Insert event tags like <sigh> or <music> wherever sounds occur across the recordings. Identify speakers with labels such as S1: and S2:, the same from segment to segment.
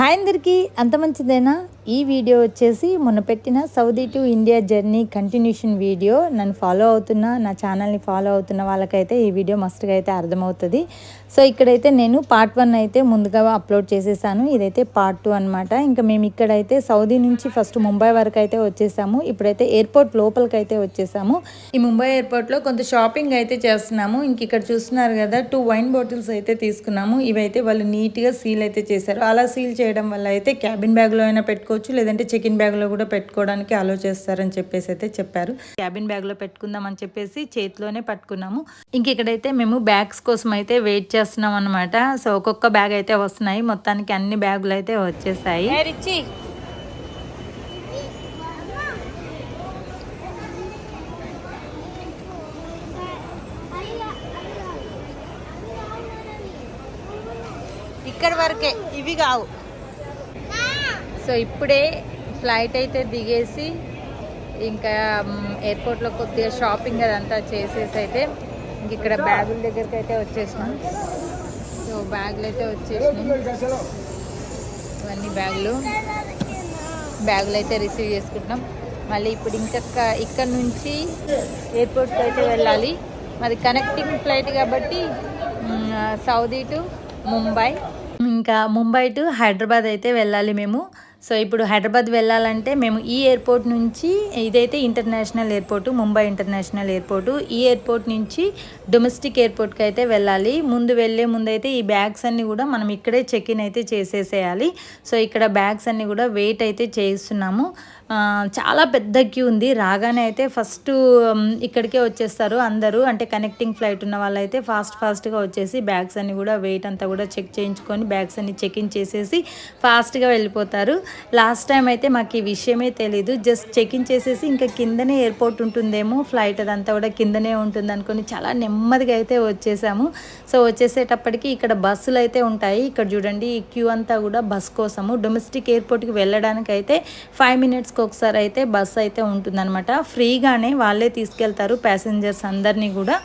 S1: Hi అందరికీ అంత మంచిదేనా? ఈ వీడియో వచ్చేసి మొన్న పెట్టిన Saudi to India journey continuation video. నన్ను ఫాలో అవుతున్న నా ఛానల్ని ఫాలో అవుతున్న వాళ్ళకైతే ఈ వీడియో మస్తుగా అయితే అర్థమవుతుంది. సో ఇక్కడైతే నేను పార్ట్ వన్ అయితే ముందుగా అప్లోడ్ చేసేసాను. ఇదైతే పార్ట్ టూ అనమాట ఇంకా మేము ఇక్కడైతే సౌదీ నుంచి ఫస్ట్ ముంబై వరకు అయితే వచ్చేసాము. ఇప్పుడైతే ఎయిర్పోర్ట్ లోపలికి అయితే వచ్చేసాము. ఈ ముంబై ఎయిర్పోర్ట్లో కొంత షాపింగ్ అయితే చేస్తున్నాము. ఇంక ఇక్కడ చూస్తున్నారు కదా టూ వైన్ బాటిల్స్ అయితే తీసుకున్నాము. ఇవైతే వాళ్ళు నీట్గా సీల్ అయితే చేశారు. అలా సీల్ చేయడం వల్ల అయితే క్యాబిన్ బ్యాగ్లో అయినా పెట్టుకోవచ్చు లేదంటే చెకిన్ బ్యాగ్లో కూడా పెట్టుకోవడానికి అలో చేస్తారని చెప్పేసి అయితే చెప్పారు. క్యాబిన్ బ్యాగ్లో పెట్టుకుందాం అని చెప్పేసి చేతిలోనే పట్టుకున్నాము. ఇంక ఇక్కడైతే మేము బ్యాగ్స్ కోసం అయితే వెయిట్ చేస్తున్నాం అనమాట సో ఒక్కొక్క బ్యాగ్ అయితే వస్తున్నాయి. మొత్తానికి అన్ని బ్యాగులు అయితే వచ్చేసాయి.
S2: ఇక్కడ వరకే ఇవి కావు.
S1: సో ఇప్పుడే ఫ్లైట్ అయితే దిగేసి ఇంకా ఎయిర్పోర్ట్లో కొద్దిగా షాపింగ్ అదంతా చేసేసి అయితే ఇంక ఇక్కడ బ్యాగుల దగ్గరికి అయితే వచ్చేసినాం. సో బ్యాగులు అయితే వచ్చేసినాయి. ఇవన్నీ బ్యాగులు. బ్యాగులు అయితే రిసీవ్ చేసుకుంటున్నాం. మళ్ళీ ఇప్పుడు ఇంకా ఇక్కడ నుంచి ఎయిర్పోర్ట్కి అయితే వెళ్ళాలి. మాది కనెక్టింగ్ ఫ్లైట్ కాబట్టి సౌదీ టు ముంబై. ఇంకా ముంబై టు హైదరాబాద్ అయితే వెళ్ళాలి మేము. సో ఇప్పుడు హైదరాబాద్ వెళ్ళాలంటే మేము ఈ ఎయిర్పోర్ట్ నుంచి ఇదైతే international airport Mumbai international airport ఈ ఎయిర్పోర్ట్ నుంచి డొమెస్టిక్ ఎయిర్పోర్ట్కి అయితే వెళ్ళాలి. ముందు వెళ్ళే ముందైతే ఈ బ్యాగ్స్ అన్నీ కూడా మనం ఇక్కడే చెక్ ఇన్ అయితే చేసేసేయాలి. సో ఇక్కడ బ్యాగ్స్ అన్నీ కూడా వెయిట్ అయితే చేయిస్తున్నాము చాలా పెద్ద క్యూ ఉంది. రాగానే అయితే ఫస్ట్ ఇక్కడికే వచ్చేస్తారు అందరూ. అంటే కనెక్టింగ్ ఫ్లైట్ ఉన్న వాళ్ళైతే ఫాస్ట్ ఫాస్ట్గా వచ్చేసి బ్యాగ్స్ అన్ని కూడా వెయిట్ అంతా కూడా చెక్ చేయించుకొని బ్యాగ్స్ అన్ని చెక్ ఇన్ చేసేసి ఫాస్ట్గా వెళ్ళిపోతారు. లాస్ట్ టైం అయితే మాకు ఈ విషయమే తెలీదు. జస్ట్ చెక్ ఇన్ చేసేసి ఇంకా కిందనే ఎయిర్పోర్ట్ ఉంటుందేమో ఫ్లైట్ అదంతా కూడా కిందనే ఉంటుంది అనుకుని చాలా నెమ్మదిగా అయితే వచ్చేసాము. సో వచ్చేసేటప్పటికి ఇక్కడ బస్సులు అయితే ఉంటాయి. ఇక్కడ చూడండి ఈ క్యూ అంతా కూడా బస్ కోసము. డొమెస్టిక్ ఎయిర్పోర్ట్కి వెళ్ళడానికి అయితే ఫైవ్ మినిట్స్ మినిట్స్కి ఒకసారి అయితే బస్ అయితే ఉంటుందన్నమాట. ఫ్రీగానే వాళ్ళే తీసుకెళ్తారు ప్యాసింజర్స్ అందరినీ కూడా.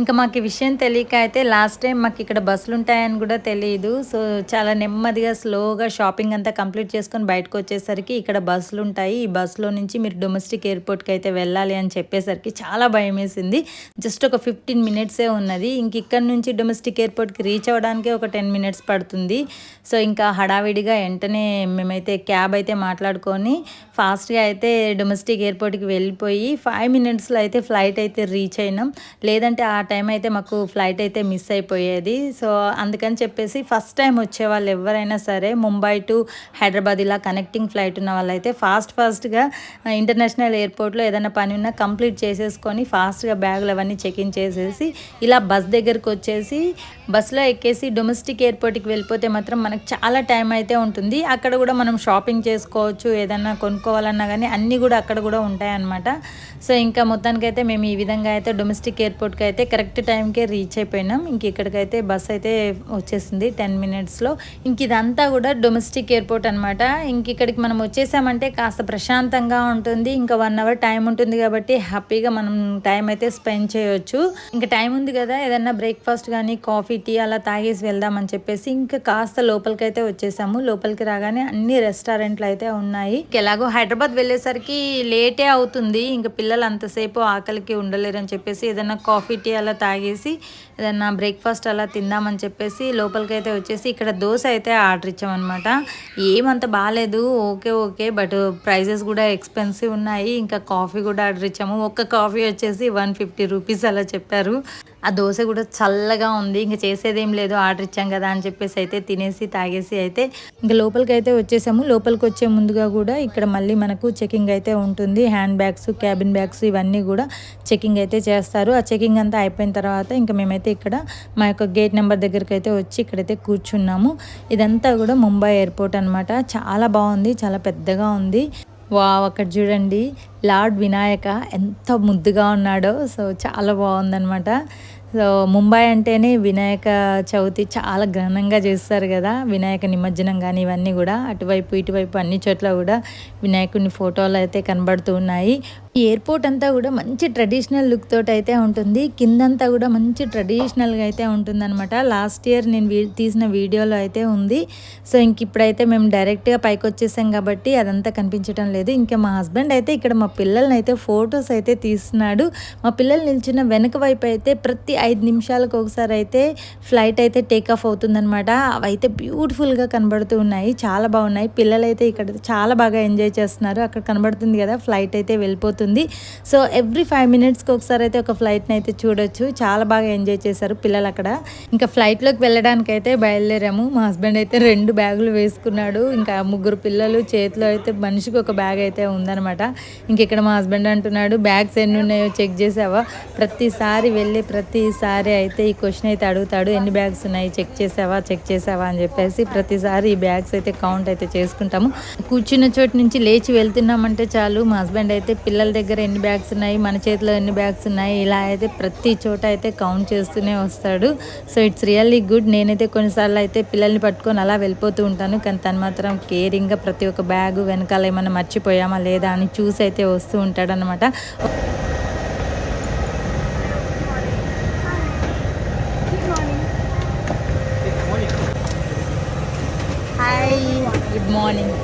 S1: ఇంకా మాకు ఈ విషయం తెలియక అయితే లాస్ట్ టైం మాకు ఇక్కడ బస్సులు ఉంటాయని కూడా తెలియదు. సో చాలా నెమ్మదిగా స్లోగా షాపింగ్ అంతా కంప్లీట్ చేసుకొని బయటకు వచ్చేసరికి ఇక్కడ బస్సులు ఉంటాయి. ఈ బస్సులో నుంచి మీరు డొమెస్టిక్ ఎయిర్పోర్ట్కి అయితే వెళ్ళాలి అని చెప్పేసరికి చాలా భయం వేసింది. జస్ట్ ఒక ఫిఫ్టీన్ మినిట్సే ఉన్నది. ఇంక ఇక్కడ నుంచి డొమెస్టిక్ ఎయిర్పోర్ట్కి రీచ్ అవ్వడానికి ఒక టెన్ మినిట్స్ పడుతుంది. సో ఇంకా హడావిడిగా వెంటనే మేమైతే క్యాబ్ అయితే మాట్లాడుకొని ఫాస్ట్గా అయితే డొమెస్టిక్ ఎయిర్పోర్ట్కి వెళ్ళిపోయి ఫైవ్ మినిట్స్లో అయితే ఫ్లైట్ అయితే రీచ్ అయినాం. లేదంటే ఆ టైం అయితే మాకు ఫ్లైట్ అయితే మిస్ అయిపోయేది. సో అందుకని చెప్పేసి ఫస్ట్ టైం వచ్చే వాళ్ళు ఎవరైనా సరే ముంబై టు హైదరాబాద్ ఇలా కనెక్టింగ్ ఫ్లైట్ ఉన్న వాళ్ళైతే ఫాస్ట్ ఫాస్ట్గా ఇంటర్నేషనల్ ఎయిర్పోర్ట్లో ఏదైనా పని ఉన్నా కంప్లీట్ చేసేసుకొని ఫాస్ట్గా బ్యాగులు అవన్నీ చెక్ ఇన్ చేసేసి ఇలా బస్ దగ్గరకు వచ్చేసి బస్సులో ఎక్కేసి డొమెస్టిక్ ఎయిర్పోర్ట్కి వెళ్ళిపోతే మాత్రం మనకు చాలా టైం అయితే ఉంటుంది. అక్కడ కూడా మనం షాపింగ్ చేసుకోవచ్చు ఏదైనా కొనుక్కో చేసుకోవాలన్నా కానీ అన్నీ కూడా అక్కడ కూడా ఉంటాయన్నమాట. సో ఇంకా మొత్తానికైతే మేము ఈ విధంగా అయితే డొమెస్టిక్ ఎయిర్పోర్ట్కి అయితే కరెక్ట్ టైంకే రీచ్ అయిపోయినాం. ఇంక ఇక్కడికైతే బస్ అయితే వచ్చేసింది టెన్ మినిట్స్లో ఇంక ఇదంతా కూడా డొమెస్టిక్ ఎయిర్పోర్ట్ అనమాట ఇంక ఇక్కడికి మనం వచ్చేసామంటే కాస్త ప్రశాంతంగా ఉంటుంది. ఇంకా వన్ అవర్ టైం ఉంటుంది కాబట్టి హ్యాపీగా మనం టైం అయితే స్పెండ్ చేయొచ్చు. ఇంకా టైం ఉంది కదా ఏదన్నా బ్రేక్ఫాస్ట్ కానీ కాఫీ టీ అలా తాగేసి వెళ్దామని చెప్పేసి ఇంకా కాస్త లోపలికి అయితే వచ్చేసాము. లోపలికి రాగానే అన్ని రెస్టారెంట్లు అయితే ఉన్నాయి. ఎలాగో హైదరాబాద్ వెళ్ళేసరికి లేటే అవుతుంది. ఇంకా పిల్లలు అంతసేపు ఆకలికి ఉండలేరని చెప్పేసి ఏదైనా కాఫీ టీ అలా తాగేసి ఏదైనా బ్రేక్ఫాస్ట్ అలా తిందామని చెప్పేసి లోపలికి అయితే వచ్చేసి ఇక్కడ దోశ అయితే ఆర్డర్ ఇచ్చామన్నమాట. ఏమంత బాగాలేదు ఓకే ఓకే. బట్ ప్రైజెస్ కూడా ఎక్స్పెన్సివ్ ఉన్నాయి. ఇంకా కాఫీ కూడా ఆర్డర్ ఇచ్చాము. ఒక్క కాఫీ వచ్చేసి వన్ ఫిఫ్టీ రూపీస్ అలా చెప్పారు. ఆ దోశ కూడా చల్లగా ఉంది. ఇంకా చేసేదేం లేదు. ఆర్డర్ ఇచ్చాం కదా అని చెప్పేసి అయితే తినేసి తాగేసి అయితే ఇంకా లోపలికి అయితే వచ్చేసాము. లోపలికి వచ్చే ముందుగా కూడా ఇక్కడ మళ్ళీ మనకు చెకింగ్ అయితే ఉంటుంది. హ్యాండ్ బ్యాగ్స్ క్యాబిన్ బ్యాగ్స్ ఇవన్నీ కూడా చెకింగ్ అయితే చేస్తారు. ఆ చెకింగ్ అంతా అయిపోయిన తర్వాత ఇంకా మేమైతే ఇక్కడ మా యొక్క గేట్ నెంబర్ దగ్గరికి అయితే వచ్చి ఇక్కడైతే కూర్చున్నాము. ఇదంతా కూడా ముంబై ఎయిర్పోర్ట్ అనమాట చాలా బాగుంది. చాలా పెద్దగా ఉంది. వావ్ అక్కడ చూడండి. లార్డ్ వినాయక ఎంత ముద్దుగా ఉన్నాడో. సో చాలా బాగుందనమాట సో ముంబై అంటేనే వినాయక చవితి చాలా ఘనంగా చేస్తారు కదా. వినాయక నిమజ్జనం కానీ ఇవన్నీ కూడా అటువైపు ఇటువైపు అన్ని చోట్ల కూడా వినాయకుని ఫోటోలు అయితే కనబడుతూ ఉన్నాయి. ఈ ఎయిర్పోర్ట్ అంతా కూడా మంచి ట్రెడిషనల్ లుక్ తోటి అయితే ఉంటుంది. కిందంతా కూడా మంచి ట్రెడిషనల్గా అయితే ఉంటుంది అనమాట లాస్ట్ ఇయర్ నేను తీసిన వీడియోలో అయితే ఉంది. సో ఇంక ఇప్పుడైతే మేము డైరెక్ట్గా పైకి వచ్చేసాం కాబట్టి అదంతా కనిపించడం లేదు. ఇంకా మా హస్బెండ్ అయితే ఇక్కడ మా పిల్లల్ని అయితే ఫొటోస్ అయితే తీస్తున్నాడు. మా పిల్లలు నిల్చున్న వెనక వైపు అయితే ప్రతి ఐదు నిమిషాలకు ఒకసారి అయితే ఫ్లైట్ అయితే టేక్ ఆఫ్ అవుతుందన్నమాట. అవైతే బ్యూటిఫుల్గా కనబడుతూ ఉన్నాయి. చాలా బాగున్నాయి. పిల్లలు అయితే ఇక్కడ చాలా బాగా ఎంజాయ్ చేస్తున్నారు. అక్కడ కనబడుతుంది కదా ఫ్లైట్ అయితే వెళ్ళిపోతుంది. సో ఎవ్రీ ఫైవ్ మినిట్స్కి ఒకసారి అయితే ఒక ఫ్లైట్ని అయితే చూడొచ్చు. చాలా బాగా ఎంజాయ్ చేశారు పిల్లలు అక్కడ ఇంకా ఫ్లైట్లోకి వెళ్ళడానికి అయితే బయలుదేరాము. మా హస్బెండ్ అయితే రెండు బ్యాగులు వేసుకున్నాడు. ఇంకా ముగ్గురు పిల్లలు చేతిలో అయితే మనిషికి ఒక బ్యాగ్ అయితే ఉందన్నమాట. ఇంక ఇక్కడ మా హస్బెండ్ అంటున్నాడు బ్యాగ్స్ ఎన్ని ఉన్నాయో చెక్ చేసావా? ప్రతిసారి వెళ్ళి ప్రతిసారి అయితే ఈ క్వశ్చన్ అయితే అడుగుతాడు. ఎన్ని బ్యాగ్స్ ఉన్నాయి? చెక్ చేసావా? చెక్ చేసావా? అని చెప్పేసి ప్రతిసారి ఈ బ్యాగ్స్ అయితే కౌంట్ అయితే చేసుకుంటాము. కూర్చున్న చోటు నుంచి లేచి వెళ్తున్నామంటే చాలు. మా హస్బెండ్ అయితే పిల్లల దగ్గర ఎన్ని బ్యాగ్స్ ఉన్నాయి? మన చేతిలో ఎన్ని బ్యాగ్స్ ఉన్నాయి? ఇలా అయితే ప్రతి చోట అయితే కౌంట్ చేస్తూనే వస్తాడు. So it's really good. నేనైతే కొన్నిసార్లు అయితే పిల్లల్ని పట్టుకొని అలా వెళ్ళిపోతూ ఉంటాను. కానీ తను మాత్రం కేరింగ్గా ప్రతి ఒక్క బ్యాగ్ వెనకాల ఏమైనా మర్చిపోయామా లేదా అని చూసి అయితే వస్తూ ఉంటాడనమాట హాయ్ గుడ్ మార్నింగ్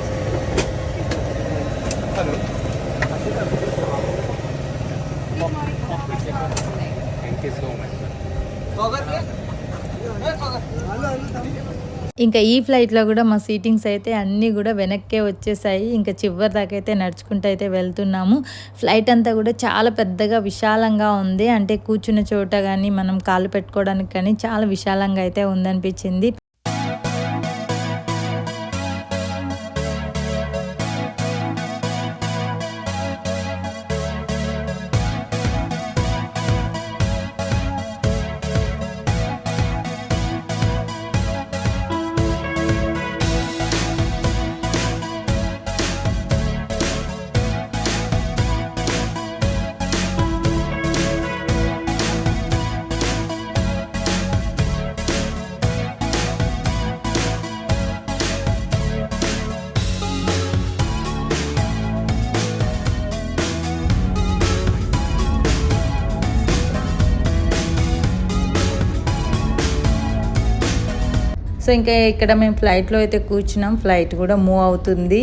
S1: ఇంకా ఈ ఫ్లైట్లో కూడా మా సీటింగ్స్ అయితే అన్నీ కూడా వెనక్కే వచ్చేసాయి. ఇంకా చివరి దాకా అయితే నడుచుకుంటూ అయితే వెళ్తున్నాము. ఫ్లైట్ అంతా కూడా చాలా పెద్దగా విశాలంగా ఉంది. అంటే కూర్చున్న చోట కానీ మనం కాలు పెట్టుకోవడానికి కానీ చాలా విశాలంగా అయితే ఉందనిపించింది. సో ఇంకా ఇక్కడ మేము ఫ్లైట్లో అయితే కూర్చున్నాం. ఫ్లైట్ కూడా మూవ్ అవుతుంది.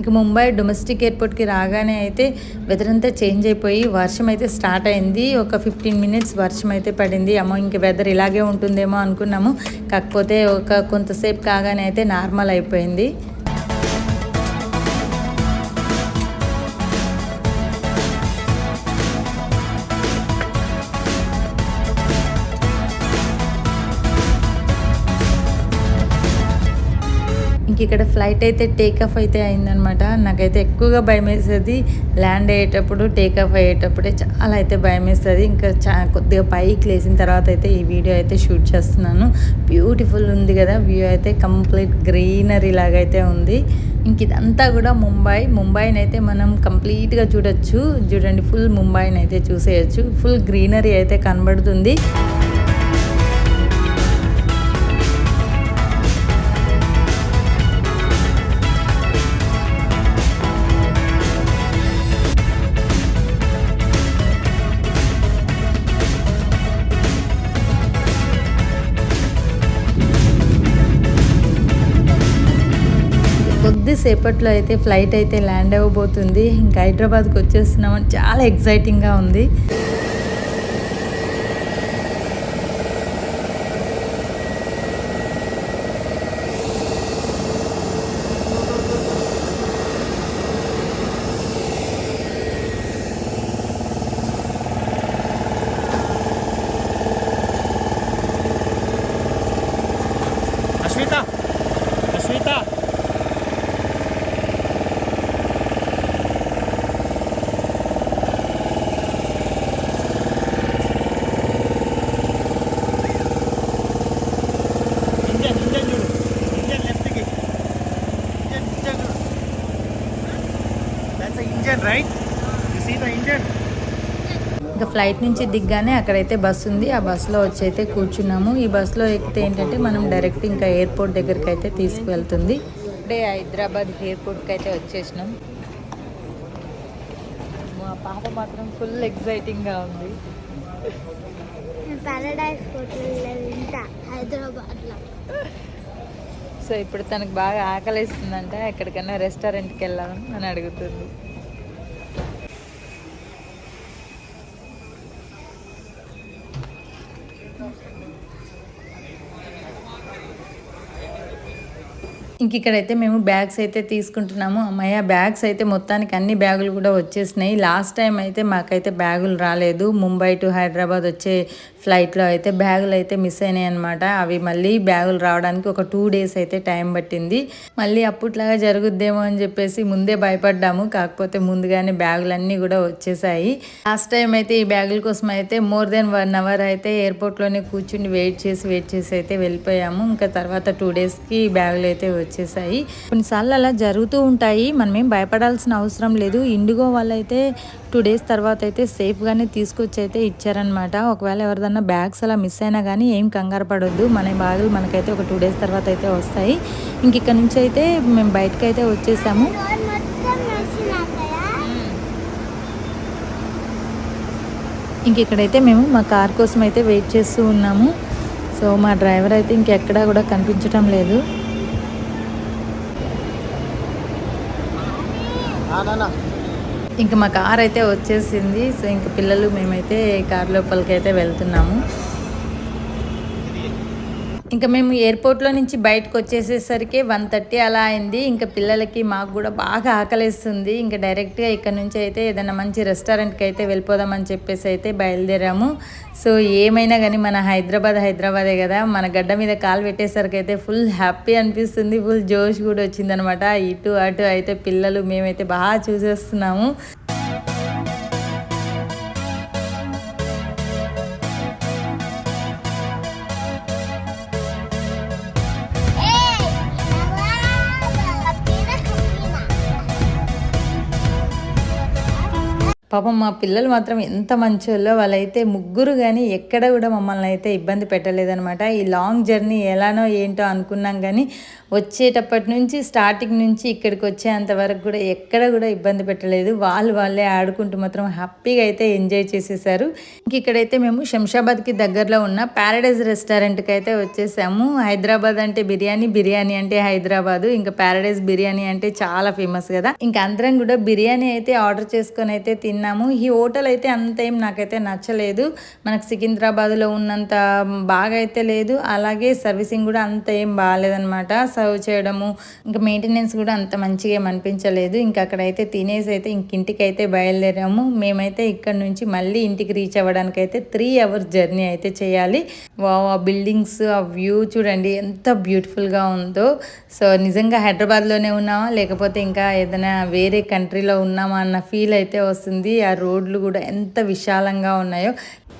S1: ఇక ముంబై డొమెస్టిక్ ఎయిర్పోర్ట్కి రాగానే అయితే వెదర్ అంతా చేంజ్ అయిపోయి వర్షం అయితే స్టార్ట్ అయింది. ఒక ఫిఫ్టీన్ మినిట్స్ వర్షం అయితే పడింది. అమ్మో ఇంక వెదర్ ఇలాగే ఉంటుందేమో అనుకున్నాము. కాకపోతే ఒక కొంతసేపు కాగానే అయితే నార్మల్ అయిపోయింది. ఇంక ఇక్కడ ఫ్లైట్ అయితే టేక్ అయితే అయిందనమాట నాకైతే ఎక్కువగా భయం వేసేది ల్యాండ్ అయ్యేటప్పుడు టేకాఫ్ అయ్యేటప్పుడే చాలా అయితే భయం వేస్తుంది ఇంకా చా కొద్దిగా పైకి లేచిన తర్వాత అయితే ఈ వీడియో అయితే షూట్ చేస్తున్నాను. బ్యూటిఫుల్ ఉంది కదా వ్యూ అయితే కంప్లీట్ గ్రీనరీ లాగా అయితే ఉంది. ఇంక ఇదంతా కూడా ముంబై. ముంబైని అయితే మనం కంప్లీట్గా చూడొచ్చు. చూడండి ఫుల్ ముంబైని అయితే చూసేయచ్చు. ఫుల్ గ్రీనరీ అయితే కనబడుతుంది. సేపట్లో అయితే ఫ్లైట్ అయితే ల్యాండ్ అవ్వబోతుంది. ఇంకా హైదరాబాద్కి వచ్చేస్తున్నామని చాలా ఎగ్జైటింగ్గా ఉంది.
S3: ఇంజన్ రైట్ ఇంకా
S1: ఫ్లైట్ నుంచి దిగ్గానే అక్కడైతే బస్సు ఉంది. ఆ బస్సులో వచ్చి అయితే కూర్చున్నాము. ఈ బస్సులో ఎక్కితే ఏంటంటే మనం డైరెక్ట్ ఇంకా ఎయిర్పోర్ట్ దగ్గరికి అయితే తీసుకువెళ్తుంది. ఇప్పుడే హైదరాబాద్ ఎయిర్పోర్ట్కి అయితే వచ్చేసినాం. మా పాప మాత్రం ఫుల్ ఎక్సైటింగ్గా ఉంది. సో ఇప్పుడు తనకు బాగా ఆకలిస్తుందంట. ఎక్కడికైనా రెస్టారెంట్కి వెళ్దాం అని అడుగుతుంది. ఇంక ఇక్కడైతే మేము బ్యాగ్స్ అయితే తీసుకుంటున్నాము. అమ్మయ్య బ్యాగ్స్ అయితే మొత్తానికి అన్ని బ్యాగులు కూడా వచ్చేసినాయి. లాస్ట్ టైం అయితే మాకైతే బ్యాగులు రాలేదు. ముంబై టు హైదరాబాద్ వచ్చే ఫ్లైట్లో అయితే బ్యాగులు అయితే మిస్ అయినాయి అనమాట అవి మళ్ళీ బ్యాగులు రావడానికి ఒక టూ డేస్ అయితే టైం పట్టింది. మళ్ళీ అప్పట్లాగా జరుగుద్దేమో అని చెప్పేసి ముందే భయపడ్డాము. కాకపోతే ముందుగానే బ్యాగులు అన్నీ కూడా వచ్చేసాయి. లాస్ట్ టైం అయితే ఈ బ్యాగుల కోసం అయితే మోర్ దెన్ వన్ అవర్ అయితే ఎయిర్పోర్ట్లోనే కూర్చుని వెయిట్ చేసి వెయిట్ చేసి అయితే వెళ్ళిపోయాము. ఇంకా తర్వాత టూ డేస్కి బ్యాగులు అయితే వచ్చేసాయి. కొన్నిసార్లు అలా జరుగుతూ ఉంటాయి. మనమేం భయపడాల్సిన అవసరం లేదు. ఇండిగో వాళ్ళైతే టూ డేస్ తర్వాత అయితే సేఫ్గానే తీసుకొచ్చి అయితే ఇచ్చారనమాట ఒకవేళ ఎవరిదన్నా బ్యాగ్స్ అలా మిస్ అయినా కానీ ఏం కంగారు పడొద్దు. మన బ్యాగులు మనకైతే ఒక టూ డేస్ తర్వాత అయితే వస్తాయి. ఇంక ఇక్కడ నుంచి అయితే మేము బయటకు అయితే వచ్చేసాము. ఇంక ఇక్కడైతే మేము మా కార్ కోసం అయితే వెయిట్ చేస్తూ ఉన్నాము. సో మా డ్రైవర్ అయితే ఇంకెక్కడా కూడా కనిపించడం లేదు. ఇంకా మా కార్ అయితే వచ్చేసింది. సో ఇంక పిల్లలు మేమైతే కార్ లోపలికి అయితే వెళ్తున్నాము. ఇంకా మేము ఎయిర్పోర్ట్లో నుంచి బయటకు వచ్చేసేసరికి వన్ థర్టీ అలా అయింది. ఇంకా పిల్లలకి మాకు కూడా బాగా ఆకలిస్తుంది. ఇంకా డైరెక్ట్గా ఇక్కడ నుంచి అయితే ఏదైనా మంచి రెస్టారెంట్కి అయితే వెళ్ళిపోదామని చెప్పేసి అయితే బయలుదేరాము. సో ఏమైనా కానీ మన హైదరాబాద్ హైదరాబాదే కదా. మన గడ్డ మీద కాలు పెట్టేసరికి అయితే ఫుల్ హ్యాపీ అనిపిస్తుంది. ఫుల్ జోష్ కూడా వచ్చిందనమాట. ఇటు అటు అయితే పిల్లలు మేమైతే బాగా చూసేస్తున్నాము. పాపం మా పిల్లలు మాత్రం ఎంత మంచోళ్ళో వాళ్ళైతే ముగ్గురు కానీ ఎక్కడ కూడా మమ్మల్ని అయితే ఇబ్బంది పెట్టలేదనమాట ఈ లాంగ్ జర్నీ ఎలానో ఏంటో అనుకున్నాం కానీ వచ్చేటప్పటి నుంచి స్టార్టింగ్ నుంచి ఇక్కడికి వచ్చేంత వరకు కూడా ఎక్కడ కూడా ఇబ్బంది పెట్టలేదు. వాళ్ళు వాళ్ళే ఆడుకుంటూ మాత్రం హ్యాపీగా అయితే ఎంజాయ్ చేసేసారు. ఇంక ఇక్కడైతే మేము శంషాబాద్కి దగ్గరలో ఉన్న ప్యారడైజ్ రెస్టారెంట్కి అయితే వచ్చేసాము. హైదరాబాద్ అంటే బిర్యానీ బిర్యానీ అంటే హైదరాబాద్. ఇంకా ప్యారడైజ్ బిర్యానీ అంటే చాలా ఫేమస్ కదా. ఇంకా అందరం కూడా బిర్యానీ అయితే ఆర్డర్ చేసుకొని అయితే తిన్నాము. ఈ హోటల్ అయితే అంత ఏం నాకైతే నచ్చలేదు. మనకు సికింద్రాబాద్లో ఉన్నంత బాగా అయితే లేదు. అలాగే సర్వీసింగ్ కూడా అంత ఏం బాగాలేదనమాట సర్వ్ చేయడము ఇంకా మెయింటెనెన్స్ కూడా అంత మంచిగా ఏం అనిపించలేదు. ఇంకా అక్కడైతే తినేసి అయితే ఇంకింటికి అయితే బయలుదేరాము. మేమైతే ఇక్కడ నుంచి మళ్ళీ ఇంటికి రీచ్ అవ్వడానికి అయితే త్రీ అవర్స్ జర్నీ అయితే చేయాలి. వావ్ ఆ బిల్డింగ్స్ ఆ వ్యూ చూడండి ఎంత బ్యూటిఫుల్గా ఉందో. సో నిజంగా హైదరాబాద్లోనే ఉన్నామా లేకపోతే ఇంకా ఏదైనా వేరే కంట్రీలో ఉన్నామా అన్న ఫీల్ అయితే వస్తుంది. ఆ రోడ్లు కూడా ఎంత విశాలంగా ఉన్నాయో.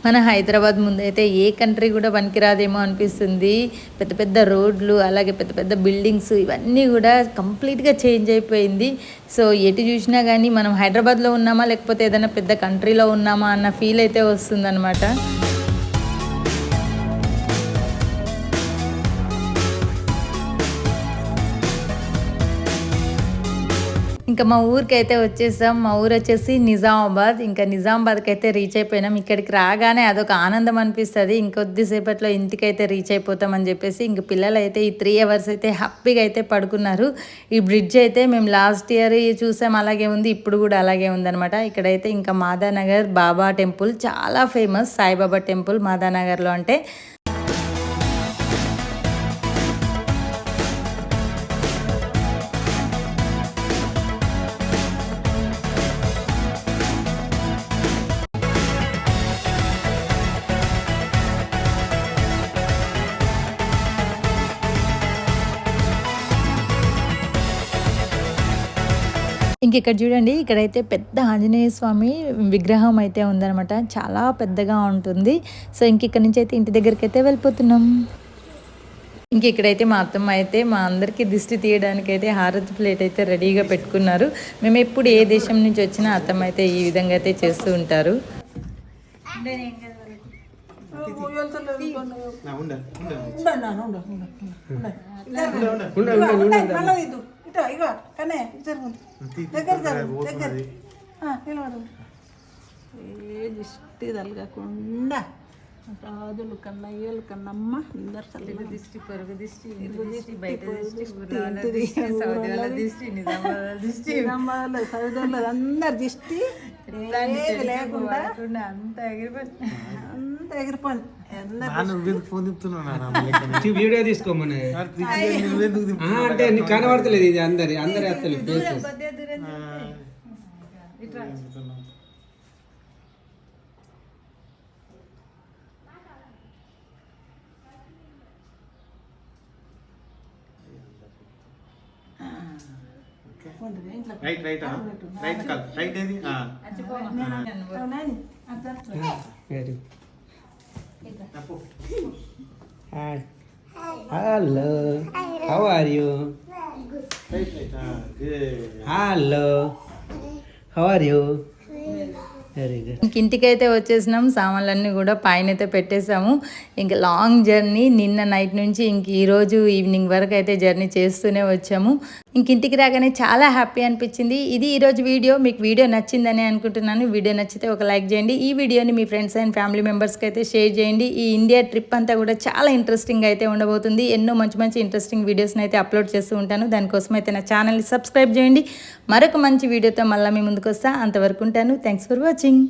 S1: మన హైదరాబాద్ ముందు అయితే ఏ కంట్రీ కూడా పనికిరాదేమో అనిపిస్తుంది. పెద్ద పెద్ద రోడ్లు అలాగే పెద్ద పెద్ద బిల్డింగ్స్ ఇవన్నీ కూడా కంప్లీట్గా చేంజ్ అయిపోయింది. సో ఎటు చూసినా కానీ మనం హైదరాబాద్లో ఉన్నామా లేకపోతే ఏదైనా పెద్ద కంట్రీలో ఉన్నామా అన్న ఫీల్ అయితే వస్తుందన్నమాట. ఇంకా మా ఊరికి అయితే వచ్చేసాం. మా ఊరు వచ్చేసి నిజామాబాద్. ఇంకా నిజామాబాద్కి అయితే రీచ్ అయిపోయినాం. ఇక్కడికి రాగానే అదొక ఆనందం అనిపిస్తుంది. ఇంకొద్దిసేపట్లో ఇంటికి అయితే రీచ్ అయిపోతామని చెప్పేసి ఇంక పిల్లలు అయితే ఈ త్రీ అవర్స్ అయితే హ్యాపీగా అయితే పడుకున్నారు. ఈ బ్రిడ్జ్ అయితే మేము లాస్ట్ ఇయర్ చూసాం. అలాగే ఉంది. ఇప్పుడు కూడా అలాగే ఉందన్నమాట. ఇక్కడైతే ఇంకా మాదానగర్ బాబా టెంపుల్ చాలా ఫేమస్ సాయిబాబా టెంపుల్ మాదానగర్లో అంటే ఇంక ఇక్కడ చూడండి ఇక్కడైతే పెద్ద ఆంజనేయ స్వామి విగ్రహం అయితే ఉందన్నమాట. చాలా పెద్దగా ఉంటుంది. సో ఇంక ఇక్కడ నుంచి అయితే ఇంటి దగ్గరికి అయితే వెళ్ళిపోతున్నాం. ఇంక ఇక్కడైతే మా అత్తమ్మ అయితే మా అందరికీ దిష్టి తీయడానికి అయితే హారతి ప్లేట్ అయితే రెడీగా పెట్టుకున్నారు. మేము ఎప్పుడు ఏ దేశం నుంచి వచ్చినా అత్తమ్మ అయితే ఈ విధంగా అయితే చేస్తూ ఉంటారు.
S3: నా ఉండ ఉండ
S2: ఏ దిష్టి తలగకుండా రాజులు కన్నయ్యలు కన్నమ్మ అందరు చల్లగా
S1: దిష్టి పొరుగు దిష్టి ఇంటి దిష్టి బయట దిష్టి
S2: ఇంటి
S1: దిష్టి
S2: ఊర్లో
S1: దిష్టి
S2: నిజామాబాద్లో సౌదీలో అందరు దిష్టి లేకుండా
S1: అంత ఎగిరిపోయింది <laughs>
S2: అంత
S4: వీడియో తీసుకోమని అంటే నీకు కనబడతలేదు ఇది అందరి అందరి అత్తలు
S3: రైట్ రైట్ రైట్ కాదు రైట్ ఏది.
S4: Very. Hi hello how are you hello how are you
S1: ఇంక ఇంటికైతే వచ్చేసినాం సామాన్లన్నీ కూడా పైన అయితే పెట్టేసాము ఇంకా లాంగ్ జర్నీ నిన్న నైట్ నుంచి ఇంక ఈరోజు ఈవినింగ్ వరకు అయితే జర్నీ చేస్తూనే వచ్చాము. ఇంక ఇంటికి రాగానే చాలా హ్యాపీ అనిపించింది. ఇది ఈరోజు వీడియో. మీకు వీడియో నచ్చిందని అనుకుంటున్నాను. వీడియో నచ్చితే ఒక లైక్ చేయండి. ఈ వీడియోని మీ ఫ్రెండ్స్ అండ్ ఫ్యామిలీ మెంబర్స్కి అయితే షేర్ చేయండి. ఈ ఇండియా ట్రిప్ అంతా కూడా చాలా ఇంట్రెస్టింగ్ అయితే ఉండబోతుంది. ఎన్నో మంచి మంచి ఇంట్రెస్టింగ్ వీడియోస్ని అయితే అప్లోడ్ చేస్తూ ఉంటాను. దానికోసం అయితే నా ఛానల్ని సబ్స్క్రైబ్ చేయండి. మరొక మంచి వీడియోతో మళ్ళీ మీ ముందుకు వస్తా అంతవరకు ఉంటాను. Thanks for watching.